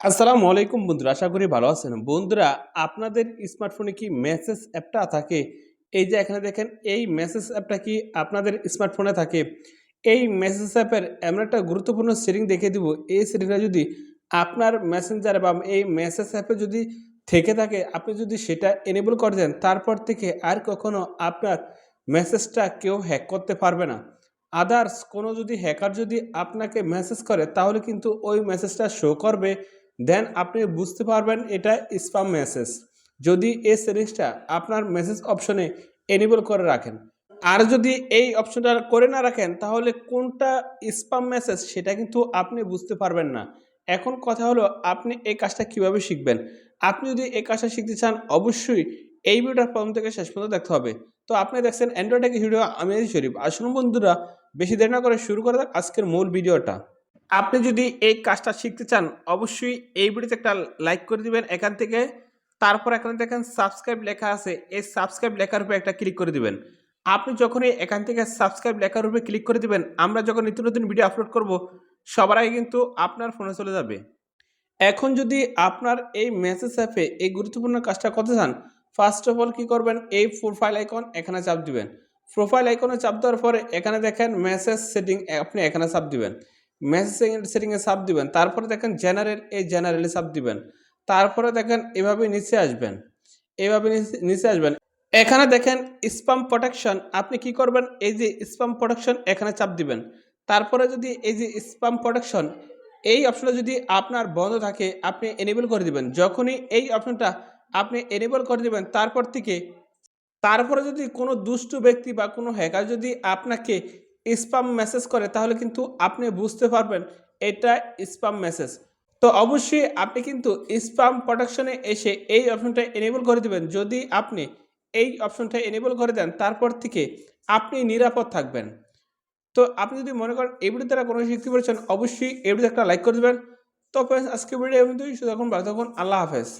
আসসালামু আলাইকুম বন্ধুরা, আশা করি ভালো আছেন। বন্ধুরা, আপনাদের স্মার্টফোনে কি মেসেজ অ্যাপটা থাকে? এই যে এখানে দেখেন, এই মেসেজ অ্যাপটা কি আপনাদের স্মার্টফোনে থাকে? এই মেসেজ অ্যাপের এমন একটা গুরুত্বপূর্ণ সেটিং দেখে দিব। এই সেটিংটা যদি আপনার মেসেঞ্জারে বা এই মেসেজ অ্যাপে যদি থেকে থাকে, আপনি যদি সেটা এনেবল করে দেন, তারপর থেকে আর কখনো আপনার মেসেজটা কেউ হ্যাক করতে পারবে না। আদার্স কোনো যদি হ্যাকার যদি আপনাকে মেসেজ করে, তাহলে কিন্তু ওই মেসেজটা শো করবে। দেন আপনি বুঝতে পারবেন এটা স্পাম মেসেজ যদি এই সেটিংসটা আপনার মেসেজ অপশনে এনেবল করে রাখেন। আর যদি এই অপশনটা করে না রাখেন, তাহলে কোনটা স্পাম মেসেজ সেটা কিন্তু আপনি বুঝতে পারবেন না। এখন কথা হলো, আপনি এই কাজটা কীভাবে শিখবেন? আপনি যদি এই কাজটা শিখতে চান, অবশ্যই এই ভিডিওটার প্রথম থেকে শেষ পর্যন্ত দেখতে হবে। তো আপনি দেখছেন অ্যান্ড্রয়েড ভিডিও আমি শরীফ। আসুন বন্ধুরা, বেশি দেরি না করে শুরু করে দেখ আজকের মূল ভিডিওটা আপনি যদি এই কাজটা শিখতে চান, অবশ্যই এই ভিডিওতে একটা লাইক করে দিবেন এখান থেকে। তারপর এখানে দেখেন সাবস্ক্রাইব লেখা আছে, এই সাবস্ক্রাইব লেখার উপরে একটা ক্লিক করে দিবেন। আপনি যখনই এখান থেকে সাবস্ক্রাইব লেখার উপরে ক্লিক করে দিবেন, আমরা যখন নিত্য নতুন ভিডিও আপলোড করব, সবার আগে কিন্তু আপনার ফোনে চলে যাবে। এখন যদি আপনার এই মেসেজ অ্যাপে এই গুরুত্বপূর্ণ কাজটা করতে চান ফার্স্ট অফ অল কী করবেন? এই প্রোফাইল আইকন এখানে চাপ দিবেন। প্রোফাইল আইকনে চাপ দেওয়ার পরে এখানে দেখেন মেসেজ সেটিং আপনি এখানে চাপ দিবেন। মেসেজ সেটিংয়ে চাপ দিবেন। তারপরে দেখেন জেনারেল এই জেনারেলে চাপ দিবেন। তারপরে দেখেন এভাবে নিচে আসবেন। এভাবে নিচে আসবেন। এখানে দেখেন স্পাম প্রোটেকশন আপনি কি করবেন? এই যে স্পাম প্রোটেকশন এখানে চাপ দিবেন। তারপরে যদি এই যে স্পাম প্রোটেকশন এই অপশনটা যদি আপনার বন্ধ থাকে, আপনি এনেবল করে দিবেন। যখনই এই অপশনটা আপনি এনেবল করে দিবেন, তারপর থেকে, তারপরে যদি কোনো দুষ্ট ব্যক্তি বা কোনো হ্যাকার যদি আপনাকে স্পাম মেসেজ করে তাহলে কিন্তু আপনি বুঝতে পারবেন এটা স্পাম মেসেজ তো অবশ্যই আপনি কিন্তু স্পাম প্রোটেকশনে এসে এই অপশনটা এনেবল করে দিবেন। যদি আপনি এই অপশনটা এনেবল করে দেন তারপর থেকে আপনি নিরাপদ থাকবেন। তো আপনি যদি মনে করেন এই ভিডিও দ্বারা কোনো শিখতে পেরেছেন অবশ্যই এই ভিডিওতে একটা লাইক করে দেবেন। তো friends, আজকে ভিডিও শুধু এখন ভালো থাকুন আল্লাহ হাফেজ।